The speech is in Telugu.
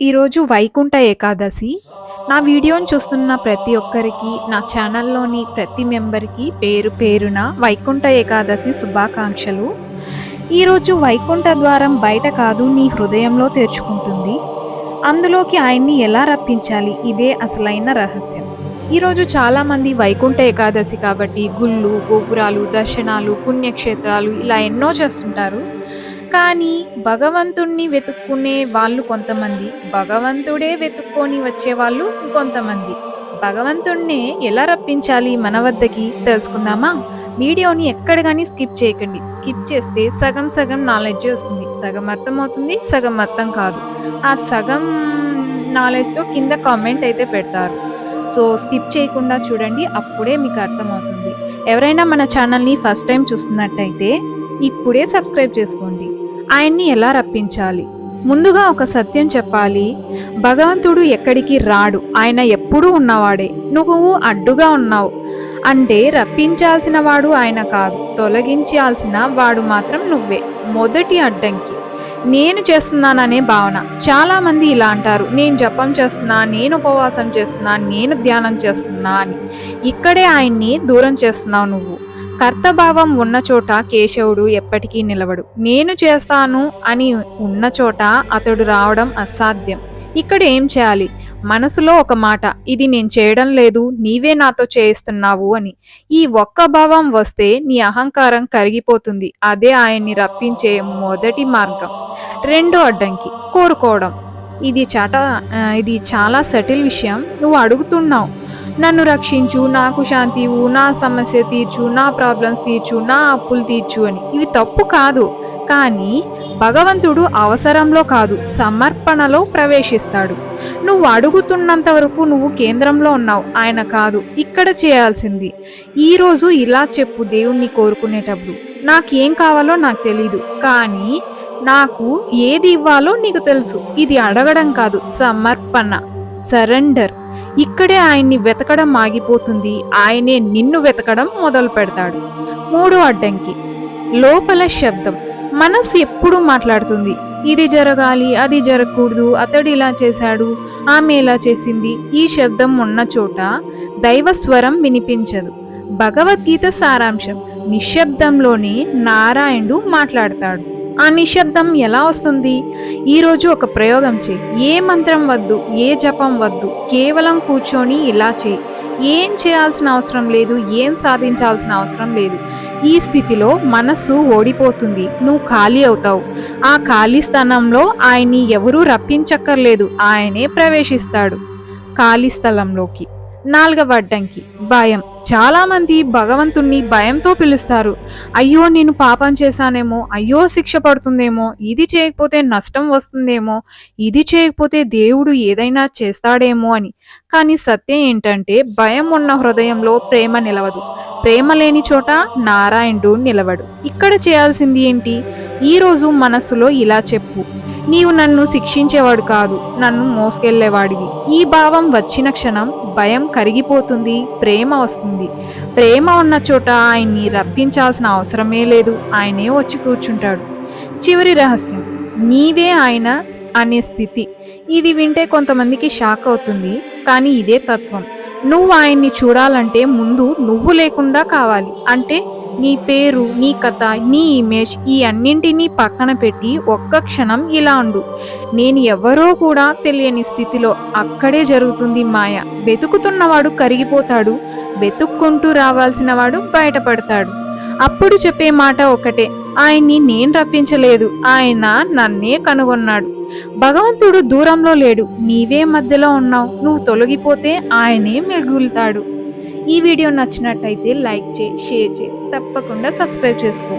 ఈరోజు వైకుంఠ ఏకాదశి. నా వీడియోని చూస్తున్న ప్రతి ఒక్కరికి నా ఛానల్లోని ప్రతి మెంబర్కి పేరు పేరున వైకుంఠ ఏకాదశి శుభాకాంక్షలు. ఈరోజు వైకుంఠ ద్వారం బయట కాదు నీ హృదయంలో తెరుచుకుంటుంది. అందులోకి ఆయన్ని ఎలా రప్పించాలి? ఇదే అసలైన రహస్యం. ఈరోజు చాలామంది వైకుంఠ ఏకాదశి కాబట్టి గుళ్ళు గోపురాలు దర్శనాలు పుణ్యక్షేత్రాలు ఇలా ఎన్నో చేస్తుంటారు. కానీ భగవంతుణ్ణి వెతుక్కునే వాళ్ళు కొంతమంది భగవంతుడే వెతుక్కొని వచ్చే వాళ్ళు కొంతమంది భగవంతుణ్ణే ఎలా రప్పించాలి మన వద్దకి తెలుసుకుందామా? వీడియోని ఎక్కడ కానీ స్కిప్ చేయకండి. స్కిప్ చేస్తే సగం సగం నాలెడ్జ్ వస్తుంది. సగం అర్థం అవుతుంది సగం అర్థం కాదు. ఆ సగం నాలెడ్జ్తో కింద కామెంట్ అయితే పెడతారు. సో స్కిప్ చేయకుండా చూడండి అప్పుడే మీకు అర్థమవుతుంది. ఎవరైనా మన ఛానల్ని ఫస్ట్ టైం చూస్తున్నట్టయితే ఇప్పుడే సబ్స్క్రైబ్ చేసుకోండి. ఆయన్ని ఎలా రప్పించాలి? ముందుగా ఒక సత్యం చెప్పాలి. భగవంతుడు ఎక్కడికి రాడు. ఆయన ఎప్పుడూ ఉన్నవాడే. నువ్వు అడ్డుగా ఉన్నావు. అంటే రప్పించాల్సిన వాడు ఆయన కాదు. తొలగించాల్సిన వాడు మాత్రం నువ్వే. మొదటి అడ్డంకి. నేను చేస్తున్నాననే భావన. చాలామంది ఇలా అంటారు. నేను జపం చేస్తున్నా నేను ఉపవాసం చేస్తున్నా నేను ధ్యానం చేస్తున్నా అని. ఇక్కడే ఆయన్ని దూరం చేస్తున్నావు నువ్వు. కర్తభావం ఉన్న చోట కేశవుడు ఎప్పటికీ నిలవడు నేను చేస్తాను అని ఉన్న చోట అతడు రావడం అసాధ్యం. ఇక్కడ ఏం చేయాలి? మనసులో ఒక మాట ఇది నేను చేయడం లేదు నీవే నాతో చేయిస్తున్నావు అని. ఈ ఒక్క భావం వస్తే నీ అహంకారం కరిగిపోతుంది. అదే ఆయన్ని రప్పించే మొదటి మార్గం. రెండో అడ్డంకి కోరుకోవడం. ఇది చాట ఇది చాలా సటిల్ విషయం. నువ్వు అడుగుతున్నావు నన్ను రక్షించు నాకు శాంతి ఇవ్వు నా సమస్య తీర్చు నా ప్రాబ్లమ్స్ తీర్చు నా అప్పులు తీర్చు అని. ఇవి తప్పు కాదు. కానీ భగవంతుడు అవసరంలో కాదు సమర్పణలో ప్రవేశిస్తాడు. నువ్వు అడుగుతున్నంత వరకు నువ్వు కేంద్రంలో ఉన్నావు ఆయన కాదు ఇక్కడ చేయాల్సింది. ఈరోజు ఇలా చెప్పు దేవుణ్ణి కోరుకునేటప్పుడు. నాకేం కావాలో నాకు తెలీదు కానీ నాకు ఏది ఇవ్వాలో నీకు తెలుసు. ఇది అడగడం కాదు సమర్పణ. సరెండర్. ఇక్కడే ఆయన్ని వెతకడం ఆగిపోతుంది ఆయనే నిన్ను వెతకడం మొదలు పెడతాడు మూడో అడ్డంకి. లోపల శబ్దం. మనసు ఎప్పుడూ మాట్లాడుతుంది. ఇది జరగాలి అది జరగకూడదు అతడు ఇలా చేశాడు ఆమె ఇలా చేసింది ఈ శబ్దం ఉన్న చోట దైవ స్వరం వినిపించదు. భగవద్గీత సారాంశం. నిశ్శబ్దంలోనే నారాయణుడు మాట్లాడతాడు. ఆ నిశ్శబ్దం ఎలా వస్తుంది? ఈరోజు ఒక ప్రయోగం చేయి. ఏ మంత్రం వద్దు ఏ జపం వద్దు కేవలం కూర్చొని ఇలా చేయి. ఏం చేయాల్సిన అవసరం లేదు ఏం సాధించాల్సిన అవసరం లేదు. ఈ స్థితిలో మనస్సు ఓడిపోతుంది. నువ్వు ఖాళీ అవుతావు. ఆ ఖాళీ స్థానంలో ఆయన్ని ఎవరూ రప్పించక్కర్లేదు. ఆయనే ప్రవేశిస్తాడు ఖాళీ స్థలంలోకి. నాలుగవ అడ్డంకి భయం. చాలామంది భగవంతుణ్ణి భయంతో పిలుస్తారు. అయ్యో నేను పాపం చేశానేమో అయ్యో శిక్ష పడుతుందేమో ఇది చేయకపోతే నష్టం వస్తుందేమో ఇది చేయకపోతే దేవుడు ఏదైనా చేస్తాడేమో అని. కానీ సత్యం ఏంటంటే భయం ఉన్న హృదయంలో ప్రేమ నిలవదు. ప్రేమ లేని చోట నారాయణుడు నిలవడు. ఇక్కడ చేయాల్సింది ఏంటి? ఈరోజు మనస్సులో ఇలా చెప్పు. నీవు నన్ను శిక్షించేవాడు కాదు నన్ను మోసుకెళ్ళేవాడివి ఈ భావం వచ్చిన క్షణం భయం కరిగిపోతుంది ప్రేమ వస్తుంది. ప్రేమ ఉన్న చోట ఆయన్ని రప్పించాల్సిన అవసరమే లేదు ఆయనే వచ్చి కూర్చుంటాడు. చివరి రహస్యం నీవే ఆయన అనే స్థితి. ఇది వింటే కొంతమందికి షాక్ అవుతుంది కానీ ఇదే తత్వం. నువ్వు ఆయన్ని చూడాలంటే ముందు నువ్వు లేకుండా కావాలి అంటే నీ పేరు నీ కథ నీ ఇమేజ్ ఈ అన్నింటినీ పక్కన పెట్టి ఒక్క క్షణం ఇలా ఉండు. నేను ఎవరో కూడా తెలియని స్థితిలో అక్కడే జరుగుతుంది మాయ. వెతుకుతున్నవాడు కరిగిపోతాడు వెతుక్కుంటూ రావాల్సిన వాడు బయటపడతాడు. అప్పుడు చెప్పే మాట ఒకటే ఆయన్ని నేను రప్పించలేదు ఆయన నన్నే కనుగొన్నాడు. భగవంతుడు దూరంలో లేడు నీవే మధ్యలో ఉన్నావు నువ్వు తొలగిపోతే ఆయనే మిగులుతాడు. ఈ వీడియో నచ్చినట్టయితే లైక్ చేయి షేర్ చేయి. తప్పకుండా సబ్స్క్రైబ్ చేసుకో.